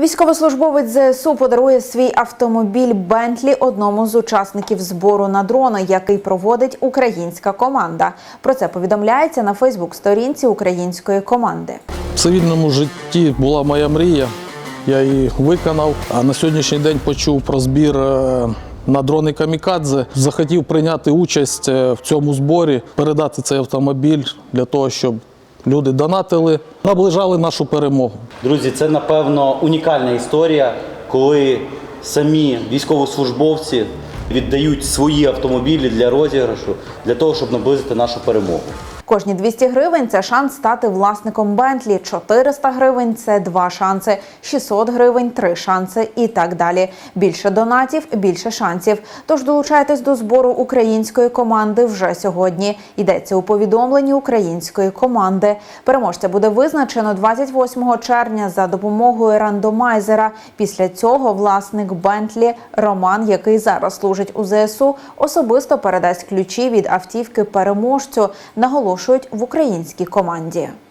Військовослужбовець ЗСУ подарує свій автомобіль Бентлі одному з учасників збору на дрони, який проводить українська команда. Про це повідомляється на Фейсбук-сторінці української команди. В цивільному житті була моя мрія, я її виконав. А на сьогоднішній день почув про збір е, на дрони Камікадзе. Захотів прийняти участь е, в цьому зборі, передати цей автомобіль для того, щоб люди донатили, наближали нашу перемогу. Друзі, це напевно унікальна історія, коли самі військовослужбовці віддають свої автомобілі для розіграшу, для того, щоб наблизити нашу перемогу. Кожні 200 гривень це шанс стати власником Бентлі. 400 гривень це два шанси, 600 гривень три шанси і так далі. Більше донатів, більше шансів. Тож долучайтесь до збору української команди вже сьогодні. Йдеться у повідомленні української команди. Переможця буде визначено 28 червня за допомогою рандомайзера. Після цього власник Бентлі Роман, який зараз служить у ЗСУ, особисто передасть ключі від автівки переможцю. Наголошують в українській команді.